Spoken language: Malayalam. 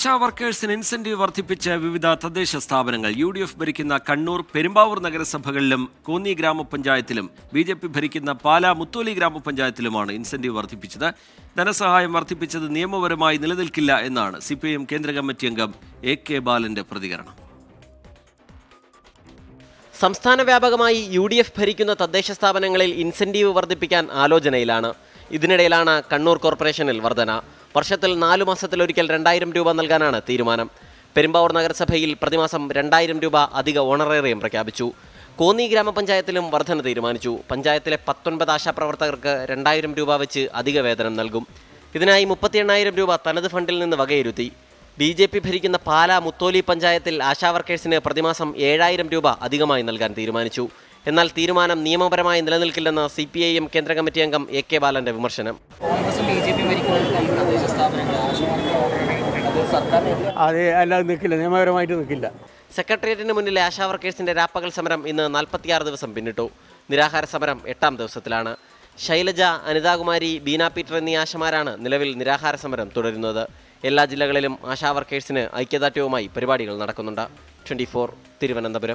ആശാ വർക്കേഴ്സിന് ഇൻസെന്റീവ് വർദ്ധിപ്പിച്ച് വിവിധ തദ്ദേശ സ്ഥാപനങ്ങൾ യു ഡി എഫ് ഭരിക്കുന്ന കണ്ണൂർ പെരുമ്പാവൂർ നഗരസഭകളിലും കോന്നി ഗ്രാമപഞ്ചായത്തിലും ബി ജെ പി ഭരിക്കുന്ന പാലാ മുത്തോലി ഗ്രാമപഞ്ചായത്തിലുമാണ് ഇൻസെന്റീവ് വർദ്ധിപ്പിച്ചത്. ധനസഹായം വർദ്ധിപ്പിച്ചത് നിയമപരമായി നിലനിൽക്കില്ല എന്നാണ് സി പി എം കേന്ദ്ര കമ്മിറ്റി അംഗം എ കെ ബാലന്റെ പ്രതികരണം. സംസ്ഥാന വ്യാപകമായി യു ഡി എഫ് ഭരിക്കുന്ന തദ്ദേശ സ്ഥാപനങ്ങളിൽ ഇൻസെന്റീവ് വർദ്ധിപ്പിക്കാൻ ആലോചനയിലാണ്. ഇതിനിടയിലാണ് കണ്ണൂർ കോർപ്പറേഷനിൽ വർധന. വർഷത്തിൽ നാലു മാസത്തിൽ ഒരിക്കൽ രണ്ടായിരം രൂപ നൽകാനാണ് തീരുമാനം. പെരുമ്പാവൂർ നഗരസഭയിൽ പ്രതിമാസം രണ്ടായിരം രൂപ അധിക ഓണറേറിയം പ്രഖ്യാപിച്ചു. കോന്നി ഗ്രാമപഞ്ചായത്തിലും വർധന തീരുമാനിച്ചു. പഞ്ചായത്തിലെ പത്തൊൻപത് ആശാപ്രവർത്തകർക്ക് രണ്ടായിരം രൂപ വെച്ച് അധിക വേതനം നൽകും. ഇതിനായി മുപ്പത്തി എണ്ണായിരം രൂപ തനത് ഫണ്ടിൽ നിന്ന് വകയിരുത്തി. ബി ജെ പി ഭരിക്കുന്ന പാലാ മുത്തോലി പഞ്ചായത്തിൽ ആശാ വർക്കേഴ്സിന് പ്രതിമാസം ഏഴായിരം രൂപ അധികമായി നൽകാൻ തീരുമാനിച്ചു. എന്നാൽ തീരുമാനം നിയമപരമായി നിലനിൽക്കില്ലെന്ന് സി പി ഐ എം കേന്ദ്ര കമ്മിറ്റി അംഗം എ കെ ബാലന്റെ വിമർശനം. അത് അല്ലാതെ നിൽക്കില്ല നിയമപരമായിട്ട് നിൽക്കില്ല. സെക്രട്ടേറിയറ്റിന് മുന്നിലെ ആശാ വർക്കേഴ്സിന്റെ രാപ്പകൽ സമരം ഇന്ന് നാൽപ്പത്തിയാറ് ദിവസം പിന്നിട്ടു. നിരാഹാര സമരം എട്ടാം ദിവസത്തിലാണ്. ശൈലജ അനിതാകുമാരി ബീന പീറ്റർ എന്നീ ആശമാരാണ് നിലവിൽ നിരാഹാര സമരം തുടരുന്നത്. എല്ലാ ജില്ലകളിലും ആശാ വർക്കേഴ്സിന് ഐക്യദാർഢ്യവുമായി പരിപാടികൾ നടക്കുന്നുണ്ട്. ട്വന്റി തിരുവനന്തപുരം.